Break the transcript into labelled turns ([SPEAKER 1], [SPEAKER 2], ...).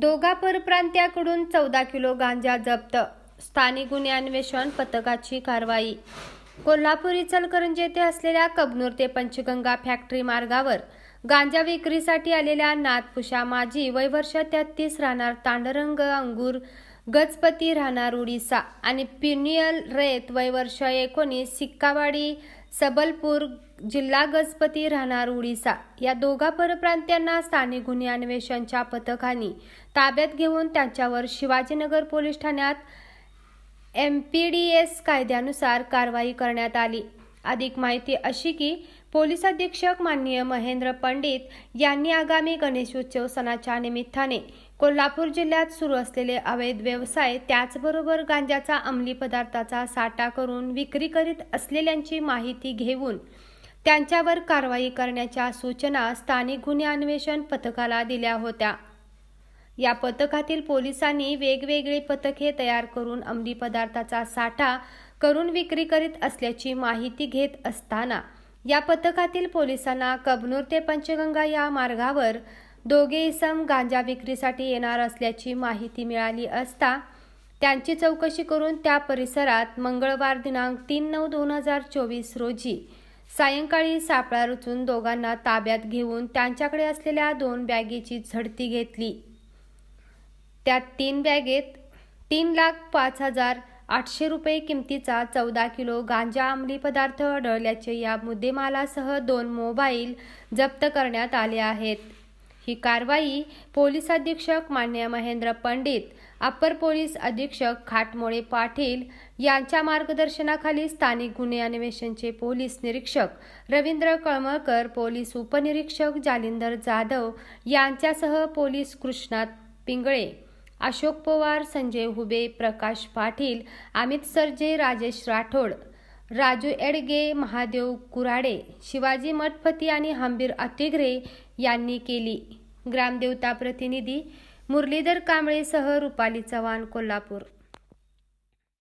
[SPEAKER 1] दोघा परप्रांत्याकडून चौदा किलो गांजा जप्त. स्थानिक गुन्हे अन्वेषण पथकाची कारवाई. कोल्हापूर इचलकरंजी येथे असलेल्या कबनूर ते पंचगंगा फॅक्टरी मार्गावर गांजा विक्रीसाठी आलेल्या नाथपुषा माजी वय वर्ष तेहतीस राहणार तांडरंग अंगूर गजपती राहणार उडीसा आणि पिनियल रेत वय वर्ष एकोणीस सिक्कावाडी सबलपूर जिल्हा गजपती राहणार उडीसा या दोघा परप्रांत्यांना स्थानिक गुन्हे अन्वेषणच्या पथकाने ताब्यात घेऊन त्यांच्यावर शिवाजीनगर पोलीस ठाण्यात एम पी डी एस कायद्यानुसार कारवाई करण्यात आली. अधिक माहिती अशी की पोलीस अधीक्षक माननीय महेंद्र पंडित यांनी आगामी गणेशोत्सव सणाच्या निमित्ताने कोल्हापूर जिल्ह्यात सुरू असलेले अवैध व्यवसाय त्याचबरोबर गांजाचा अंमली पदार्थाचा साठा करून विक्री करीत असलेल्यांची माहिती घेऊन त्यांच्यावर कारवाई करण्याच्या सूचना स्थानिक गुन्हे अन्वेषण पथकाला दिल्या होत्या. या पथकातील पोलिसांनी वेगवेगळे पथके तयार करून अंमली पदार्थाचा साठा करून विक्री करीत असल्याची माहिती घेत असताना या पथकातील पोलिसांना कबनूर ते पंचगंगा या मार्गावर दोघे इसम गांजा विक्रीसाठी येणार असल्याची माहिती मिळाली असता त्यांची चौकशी करून त्या परिसरात मंगळवार दिनांक तीन नऊ दोन हजार चोवीस रोजी सायंकाळी सापळा रचून दोघांना ताब्यात घेऊन त्यांच्याकडे असलेल्या दोन बॅगेची झडती घेतली. त्यात तीन बॅगेत तीन लाख पाच हजार आठशे रुपये किमतीचा चौदा किलो गांजा अंमली पदार्थ आढळल्याचे या मुद्देमालासह दोन मोबाईल जप्त करण्यात आले आहेत. ही कारवाई पोलीस अधीक्षक मान्य महेंद्र पंडित अप्पर पोलीस अधीक्षक खाटमोळे पाटील यांच्या मार्गदर्शनाखाली स्थानिक गुन्हे अन्वेषणचे पोलीस निरीक्षक रवींद्र कळमळकर पोलीस उपनिरीक्षक जालिंदर जाधव यांच्यासह पोलीस कृष्णात पिंगळे अशोक पवार संजय हुबे प्रकाश पाटील अमित सरजे राजेश राठोड राजू एडगे महादेव कुराडे शिवाजी मठपती आणि हंबीर अतिग्रे यांनी केली. ग्रामदेवता प्रतिनिधी मुरलीधर कांबळेसह रुपाली चव्हाण कोल्हापूर.